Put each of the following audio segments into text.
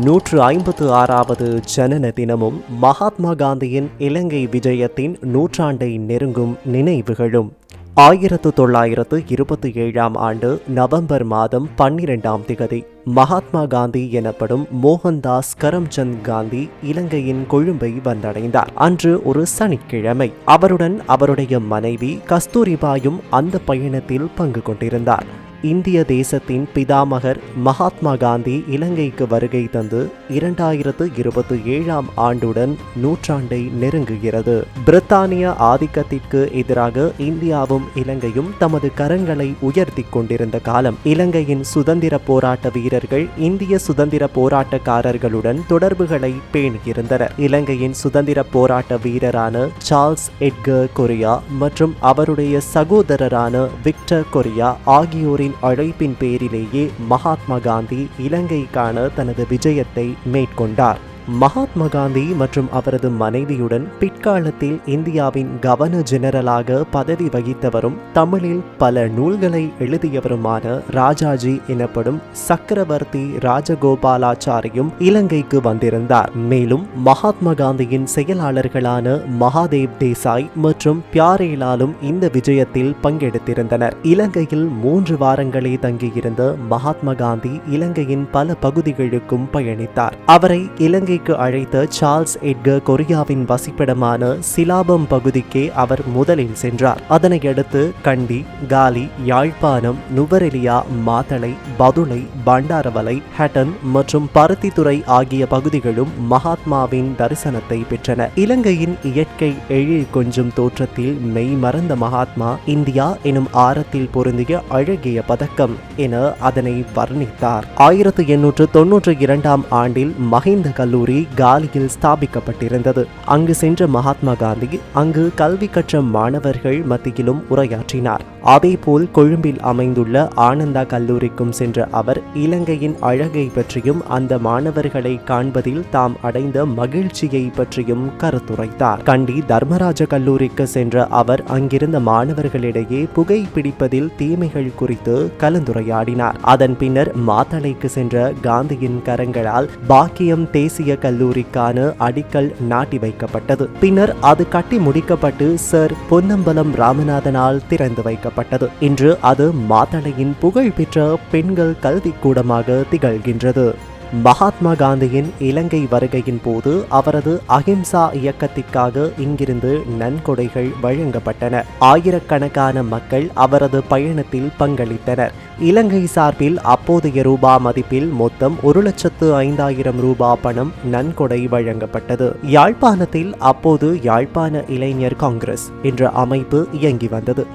நூற்று ஐம்பத்து ஆறாவது ஜனன தினமும் மகாத்மா காந்தியின் இலங்கை விஜயத்தின் நூற்றாண்டை நெருங்கும் நினைவுகளும். ஆயிரத்து தொள்ளாயிரத்து இருபத்தி ஏழாம் ஆண்டு நவம்பர் மாதம் பன்னிரெண்டாம் திகதி மகாத்மா காந்தி எனப்படும் மோகன்தாஸ் கரம்சந்த் காந்தி இலங்கையின் கொழும்பை வந்தடைந்தார். அன்று ஒரு சனிக்கிழமை அவருடன் அவருடைய மனைவி கஸ்தூரிபாயும் அந்த பயணத்தில் பங்கு கொண்டிருந்தார். இந்திய தேசத்தின் பிதாமகர் மகாத்மா காந்தி இலங்கைக்கு வருகை தந்து இரண்டாயிரத்து இருபத்தி ஏழாம் ஆண்டுடன் நூற்றாண்டை நெருங்குகிறது. பிரித்தானிய ஆதிக்கத்திற்கு எதிராக இந்தியாவும் இலங்கையும் தமது கரங்களை உயர்த்தி கொண்டிருந்த காலம் இலங்கையின் சுதந்திர போராட்ட வீரர்கள் இந்திய சுதந்திர போராட்டக்காரர்களுடன் தொடர்புகளை பேணியிருந்தனர். இலங்கையின் சுதந்திர போராட்ட வீரரான சார்ல்ஸ் எட்கர் கொரியா மற்றும் அவருடைய சகோதரரான விக்டர் கொரியா ஆகியோரின் அழைப்பின் பேரிலேயே மகாத்மா காந்தி இலங்கைக்கான தனது விஜயத்தை மேற்கொண்டார். மகாத்மா காந்தி மற்றும் அவரது மனைவியுடன் பிற்காலத்தில் இந்தியாவின் கவர்னர் ஜெனரலாக பதவி வகித்தவரும் தமிழில் பல நூல்களை எழுதியவருமான ராஜாஜி எனப்படும் சக்கரவர்த்தி ராஜகோபாலாச்சாரியும் இலங்கைக்கு வந்திருந்தார். மேலும் மகாத்மா காந்தியின் செயலாளர்களான மகாதேவ் தேசாய் மற்றும் பியாரேலாலும் இந்த விஜயத்தில் பங்கெடுத்திருந்தனர். இலங்கையில் மூன்று வாரங்களே தங்கியிருந்த மகாத்மா காந்தி இலங்கையின் பல பகுதிகளுக்கும் பயணித்தார். அவரை இலங்கை இலங்கைக்கு அழைத்த சார்ல்ஸ் எட்கர் கொரியாவின் வசிப்பிடமான சிலாபம் பகுதிக்கே அவர் முதலில் சென்றார். அதனையடுத்து கண்டி காலி யாழ்ப்பாணம் நுவரெலியா மாத்தளை பதுளை பண்டாரவலை ஹட்டன் மற்றும் பருத்தித்துறை ஆகிய பகுதிகளும் மகாத்மாவின் தரிசனத்தை பெற்றன. இலங்கையின் இயற்கை எழில் கொஞ்சம் தோற்றத்தில் மெய் மறந்த மகாத்மா இந்தியா எனும் ஆரத்தில் பொருந்திய அழகிய பதக்கம் என அதனை வர்ணித்தார். ஆயிரத்தி எண்ணூற்று தொன்னூற்றி இரண்டாம் ஆண்டில் மஹிந்த கல்லூரி கல்லூரி காலியில் ஸ்தாபிக்கப்பட்டிருந்தது. அங்கு சென்ற மகாத்மா காந்தி அங்கு கல்வி கற்ற மாணவர்கள் மத்தியிலும் உரையாற்றினார். அதேபோல் கொழும்பில் அமைந்துள்ள ஆனந்தா கல்லூரிக்கும் சென்ற அவர் இலங்கையின் அழகை பற்றியும் அந்த மாணவர்களை காண்பதில் தாம் அடைந்த மகிழ்ச்சியை பற்றியும் கருத்துரைத்தார். கண்டி தர்மராஜ கல்லூரிக்கு சென்ற அவர் அங்கிருந்த மாணவர்களிடையே புகைப்பிடிப்பதில் தீமைகள் குறித்து கலந்துரையாடினார். அதன் பின்னர் மாத்தளைக்கு சென்ற காந்தியின் கரங்களால் பாக்கியம் தேசிய கல்லூரிக்கான அடிக்கல் நாட்டி வைக்கப்பட்டது. பின்னர் அது கட்டி முடிக்கப்பட்டு சர் பொன்னம்பலம் ராமநாதனால் திறந்து வைக்கப்பட்டது. இன்று அது மாத்தளையின் புகழ்பெற்ற பெண்கள் கல்விக்கூடமாக திகழ்கின்றது. மகாத்மா காந்தியின் இலங்கை வருகையின் போது அவரது அகிம்சா இயக்கத்திற்காக இங்கிருந்து நன்கொடைகள் வழங்கப்பட்டன. ஆயிரக்கணக்கான மக்கள் அவரது பயணத்தில் பங்களித்தனர். இலங்கை சார்பில் அப்போதைய ரூபா மதிப்பில் மொத்தம் ஒரு லட்சத்து ஐந்தாயிரம் ரூபா பணம் நன்கொடை வழங்கப்பட்டது. யாழ்ப்பாணத்தில் அப்போது யாழ்ப்பாண இளைஞர் காங்கிரஸ் என்ற அமைப்பு இயங்கி வந்தது.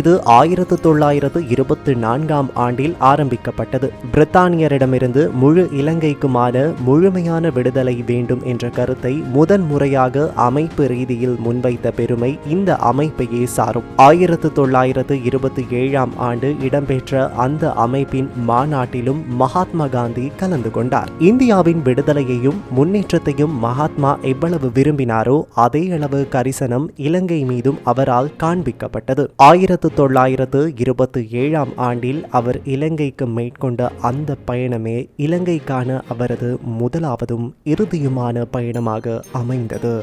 இது ஆயிரத்து தொள்ளாயிரத்து இருபத்தி நான்காம் ஆண்டில் ஆரம்பிக்கப்பட்டது. பிரித்தானியரிடமிருந்து முழு இலங்கைக்குமான முழுமையான விடுதலை வேண்டும் என்ற கருத்தை முதன் முறையாக அமைப்பு ரீதியில் முன்வைத்த பெருமை இந்த அமைப்பையே சாரும். ஆயிரத்து தொள்ளாயிரத்து இருபத்தி ஏழாம் ஆண்டு இடம்பெற்ற அந்த அமைப்பின் மாநாட்டிலும் மகாத்மா காந்தி கலந்து கொண்டார். இந்தியாவின் விடுதலையையும் முன்னேற்றத்தையும் மகாத்மா எவ்வளவு விரும்பினாரோ அதே அளவு கரிசனம் இலங்கை மீதும் அவரால் காண்பிக்கப்பட்டது. ஆயிரத்து தொள்ளாயிரத்து இருபத்தி ஏழாம் ஆண்டில் அவர் இலங்கைக்கு மேற்கொண்ட அந்த பயணமே இலங்கைக்கான அவரது முதலாவதும் இறுதியுமான பயணமாக அமைந்தது.